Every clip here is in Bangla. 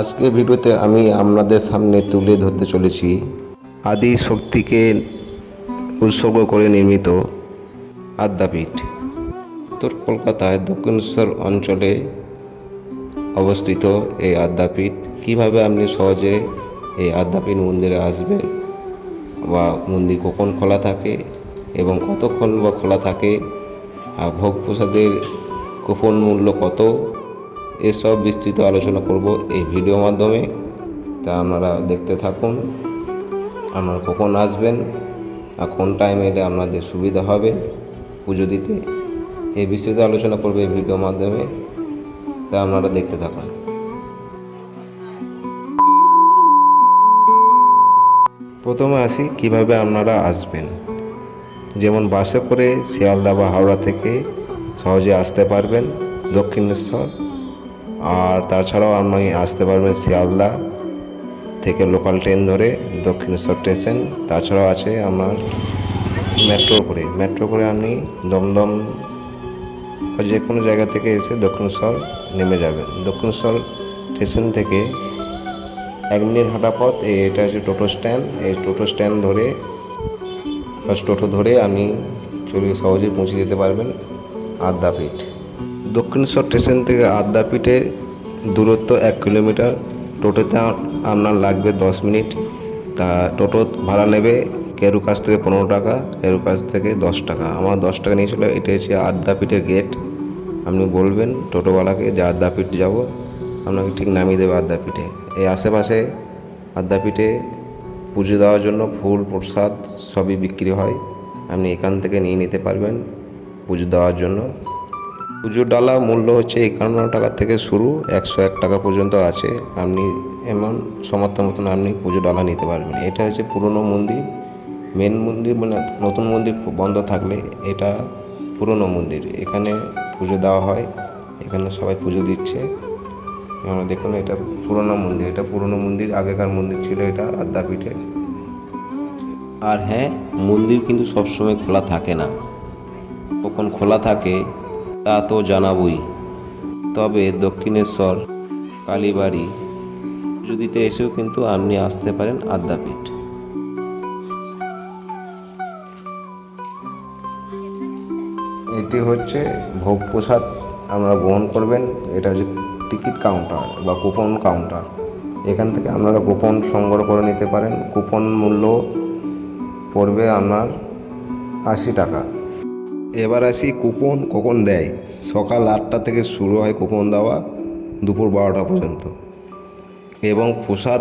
আজকে ভিডিওতে আমি আপনাদের সামনে তুলে ধরতে চলেছি। আদি শক্তিকে উৎসর্গ করে নির্মিত আদ্যাপীঠ। উত্তর কলকাতায় দক্ষিণেশ্বর অঞ্চলে অবস্থিত এই আদ্যাপীঠ। কীভাবে আপনি সহজে এই আদ্যাপীঠ মন্দিরে আসবেন বা মন্দির কখন খোলা থাকে এবং কতক্ষণ বা খোলা থাকে, আর ভোগ প্রসাদের কুপন মূল্য কত এসব বিস্তৃত আলোচনা করব এই ভিডিও মাধ্যমে। তা আপনারা দেখতে থাকুন। আপনারা কখন আসবেন আর কোন টাইমে এলে আপনাদের সুবিধা হবে পুজো দিতে। এই বিস্তৃত আলোচনা করবে এই ভিডিও মাধ্যমে। তা আপনারা দেখতে থাকুন। প্রথমে আসি কীভাবে আপনারা আসবেন। যেমন বাসে করে শিয়ালদা বা হাওড়া থেকে সহজে আসতে পারবেন। দক্ষিণেশ্বর আর তাছাড়াও আপনি আসতে পারবেন শিয়ালদা থেকে লোকাল ট্রেন ধরে দক্ষিণেশ্বর স্টেশন তাছাড়াও আছে আপনার মেট্রো করে। মেট্রো করে আপনি দমদম যে কোনো জায়গা থেকে এসে দক্ষিণেশ্বর নেমে যাবেন। দক্ষিণেশ্বর স্টেশন থেকে এক মিনিট হাঁটা পথ এটা হচ্ছে টোটো স্ট্যান্ড। এই টোটো স্ট্যান্ড ধরে টোটো ধরে আপনি চলে সহজে পৌঁছে যেতে পারবেন আদ্যাপীঠ। দক্ষিণেশ্বর স্টেশন থেকে আদ্যাপীঠের দূরত্ব এক কিলোমিটার। টোটোতে আপনার লাগবে দশ মিনিট। তা টোটো ভাড়া নেবে কেরু কাছ থেকে পনেরো টাকা, কেরু কাছ থেকে দশ টাকা। আমার দশ টাকা নিয়েছিল, এটা হচ্ছে আদ্যাপীঠের গেট আপনি বলবেন টোটোওয়ালাকে যে আদ্যাপীঠ যাব। আপনাকে ঠিক নামিয়ে দেবে আদ্যাপীঠে এই আশেপাশে আদ্যাপীঠে পুজো দেওয়ার জন্য ফুল, প্রসাদ সবই বিক্রি হয়। আপনি এখান থেকে নিয়ে নিতে পারবেন পুজো দেওয়ার জন্য। পুজোর ডালা মূল্য হচ্ছে একান্ন টাকা থেকে শুরু একশো এক টাকা পর্যন্ত আছে। আপনি এমন সমর্থ মতন আপনি পুজো ডালা নিতে পারবেন। এটা হচ্ছে পুরনো মন্দির। মেন মন্দির মানে নতুন মন্দির বন্ধ থাকলে এটা পুরনো মন্দির। এখানে পুজো দেওয়া হয়, এখানে সবাই পুজো দিচ্ছে। আমরা দেখুন এটা পুরনো মন্দির। এটা পুরনো মন্দির, আগেকার মন্দির ছিল এটা আদ্যাপীঠে। আর হ্যাঁ মন্দির কিন্তু সবসময় খোলা থাকে না। কখন খোলা থাকে তা তো জানাবই। তবে দক্ষিণেশ্বর, কালীবাড়ি যদিতে এসেও কিন্তু আপনি আসতে পারেন আদ্যাপীঠ। এটি হচ্ছে ভোগ প্রসাদ আপনারা গ্রহণ করবেন। এটা হচ্ছে টিকিট কাউন্টার বা কুপন কাউন্টার। এখান থেকে আপনারা কুপন সংগ্রহ করে নিতে পারেন। কুপন মূল্য পড়বে আপনার আশি টাকা। এবার আসি কুপন কখন দেয়? সকাল আটটা থেকে শুরু হয় কুপন দেওয়া, দুপুর বারোটা পর্যন্ত। এবং প্রসাদ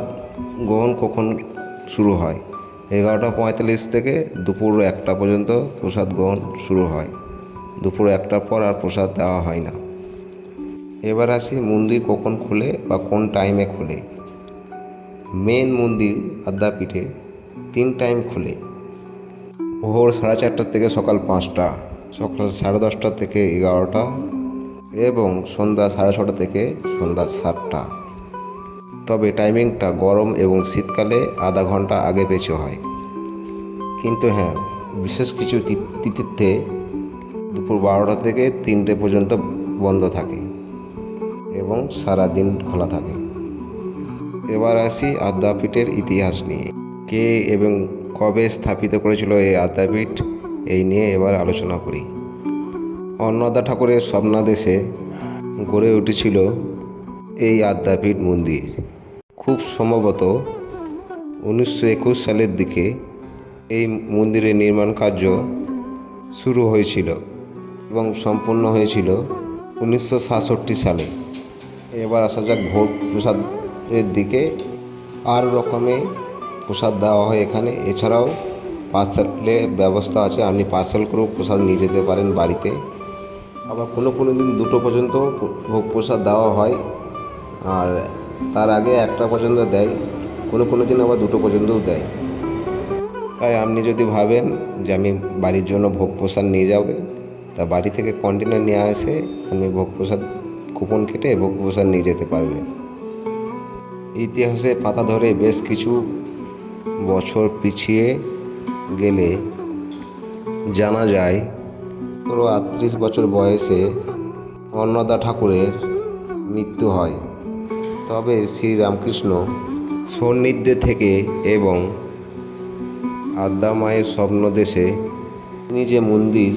গ্রহণ কখন শুরু হয়? এগারোটা পঁয়তাল্লিশ থেকে দুপুর একটা পর্যন্ত প্রসাদ গ্রহণ শুরু হয়। দুপুর একটার পর আর প্রসাদ দেওয়া হয় না। এবার আসি মন্দির কখন খুলে বা কোন টাইমে খুলে। মেন মন্দির আদ্যাপীঠে তিন টাইম খুলে। ভোর সাড়ে চারটার থেকে সকাল পাঁচটা। সকাল সাড়ে দশটা থেকে এগারোটা এবং সন্ধ্যা সাড়ে ছটা থেকে সন্ধ্যা সাতটা। তবে টাইমিংটা গরম এবং শীতকালে আধা ঘণ্টা আগে পেছু হয়। কিন্তু হ্যাঁ বিশেষ কিছু তিথিতে দুপুর বারোটা থেকে তিনটে পর্যন্ত বন্ধ থাকে এবং সারা দিন খোলা থাকে। এবার আসি আদ্যাপীঠের ইতিহাস নিয়ে। কে এবং কবে স্থাপিত করেছিল এই আদ্যাপীঠ? এই নিয়ে এবার আলোচনা করি। অন্নদা ঠাকুরের স্বপ্নাদেশে গড়ে উঠেছিল এই আদ্যাপীঠ মন্দির। খুব সম্ভবত উনিশশো একুশ সালের দিকে এই মন্দিরের নির্মাণ কার্য শুরু হয়েছিল এবং সম্পূর্ণ হয়েছিল উনিশশো সাতষট্টি সালে। এবার আসা যাক ভোগ প্রসাদের দিকে। আর রকমে প্রসাদ দেওয়া হয় এখানে। এছাড়াও পার্সেলের ব্যবস্থা আছে, আপনি পার্সেল করেও প্রসাদ নিয়ে যেতে পারেন বাড়িতে। আবার কোনো কোনো দিন দুটো পর্যন্ত ভোগ প্রসাদ দেওয়া হয়। আর তার আগে একটা পর্যন্ত দেয়, কোনো কোনো দিন আবার দুটো পর্যন্তও দেয়। তাই আপনি যদি ভাবেন যে আমি বাড়ির জন্য ভোগ প্রসাদ নিয়ে যাবেন তা বাড়ি থেকে কন্টেনার নিয়ে আসে, আপনি ভোগ প্রসাদ কুপন কেটে ভোগ প্রসাদ নিয়ে যেতে পারবেন। ইতিহাসে পাতা ধরে বেশ কিছু বছর পিছিয়ে গেলে জানা যায় পুরো আটত্রিশ বছর বয়সে অন্নদা ঠাকুরের মৃত্যু হয়। তবে শ্রীরামকৃষ্ণ সন্নিধ্যে থেকে এবং আদ্যা মায়ের স্বপ্নদেশে তিনি যে মন্দির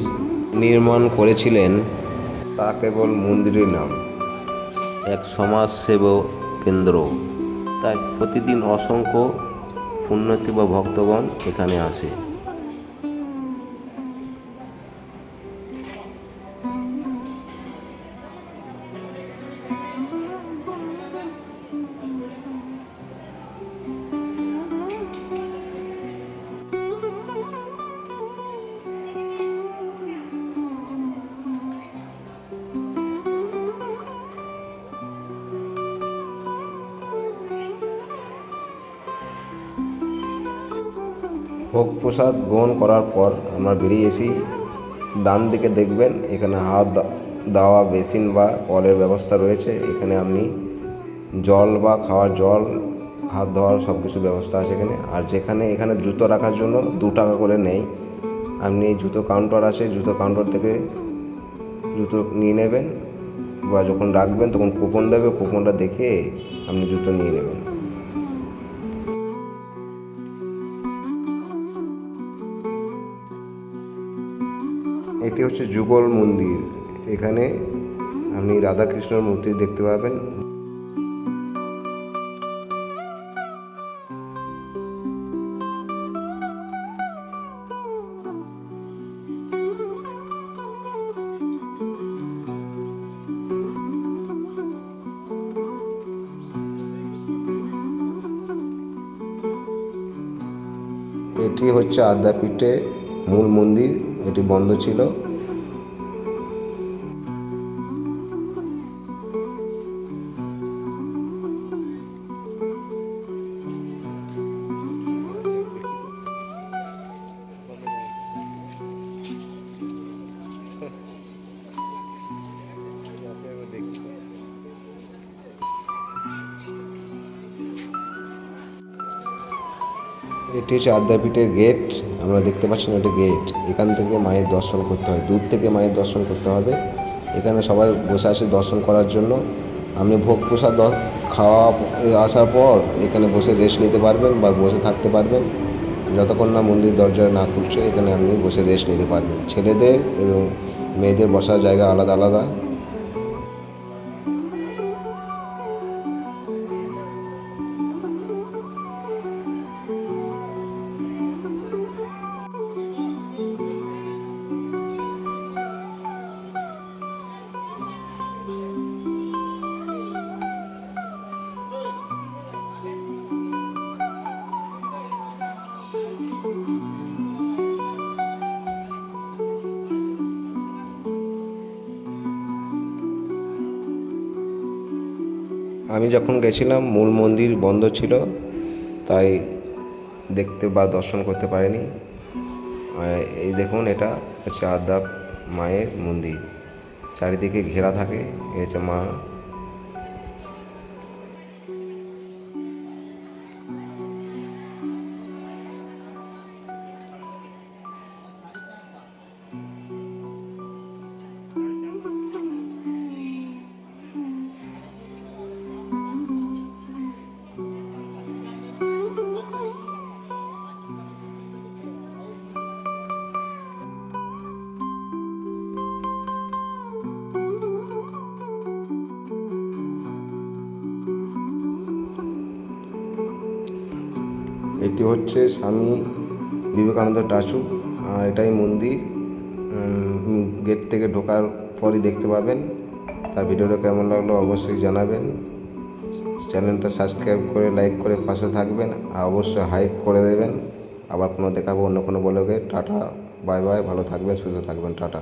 নির্মাণ করেছিলেন, তা কেবল মন্দিরের নাম। এক সমাজসেবা কেন্দ্র তাই প্রতিদিন অসংখ্য পুণ্যতি বা ভক্তগণ এখানে আসে। ভোগ প্রসাদ গ্রহণ করার পর আমরা বেরিয়ে এসি ডান দিকে দেখবেন, এখানে হাত দেওয়া বেসিন বা কলের ব্যবস্থা রয়েছে। এখানে আপনি জল বা খাওয়ার জল, হাত ধোয়ার সব কিছু ব্যবস্থা আছে এখানে। আর যেখানে, এখানে জুতো রাখার জন্য দু টাকা করে নেই। আপনি জুতো কাউন্টার আছে, জুতো কাউন্টার থেকে জুতো নিয়ে নেবেন বা যখন রাখবেন তখন কুপন দেবে। কুপনটা দেখে আপনি জুতো নিয়ে নেবেন। এটি হচ্ছে যুগল মন্দির। এখানে আপনি রাধাকৃষ্ণের মূর্তি দেখতে পাবেন। এটি হচ্ছে আদ্যাপীঠে মূল মন্দির। এটি বন্ধ ছিল। এটি হচ্ছে আদ্যাপীঠের গেট। আমরা দেখতে পাচ্ছেন এটি গেট। এখান থেকে মায়ের দর্শন করতে হয়। দূর থেকে মায়ের দর্শন করতে হবে। এখানে সবাই বসে আছে দর্শন করার জন্য। আপনি ভোগ প্রসাদ খাওয়া আসার পর এখানে বসে রেস্ট নিতে পারবেন বা বসে থাকতে পারবেন। যতক্ষণ না মন্দির দরজা না খুলছে, এখানে আপনি বসে রেস্ট নিতে পারবেন। ছেলেদের এবং মেয়েদের বসার জায়গা আলাদা আলাদা। আমি যখন গেছিলাম, মূল মন্দির বন্ধ ছিল, তাই দেখতে বা দর্শন করতে পারিনি। এই দেখুন, এটা হচ্ছে আদ্যা মায়ের মন্দির। চারিদিকে ঘেরা থাকে, এই হচ্ছে মা এটি হচ্ছে স্বামী বিবেকানন্দ স্ট্যাচু আর এটাই মন্দির। গেট থেকে ঢোকার পরই দেখতে পাবেন। তা ভিডিওটা কেমন লাগল অবশ্যই জানাবেন। চ্যানেলটা সাবস্ক্রাইব করে, লাইক করে পাশে থাকবেন, আর অবশ্যই হাইপ করে দেবেন। আবার কোনো দেখাবো অন্য কোনো বলকে টাটা, বাই বাই, ভালো থাকবেন, সুস্থ থাকবেন, টাটা।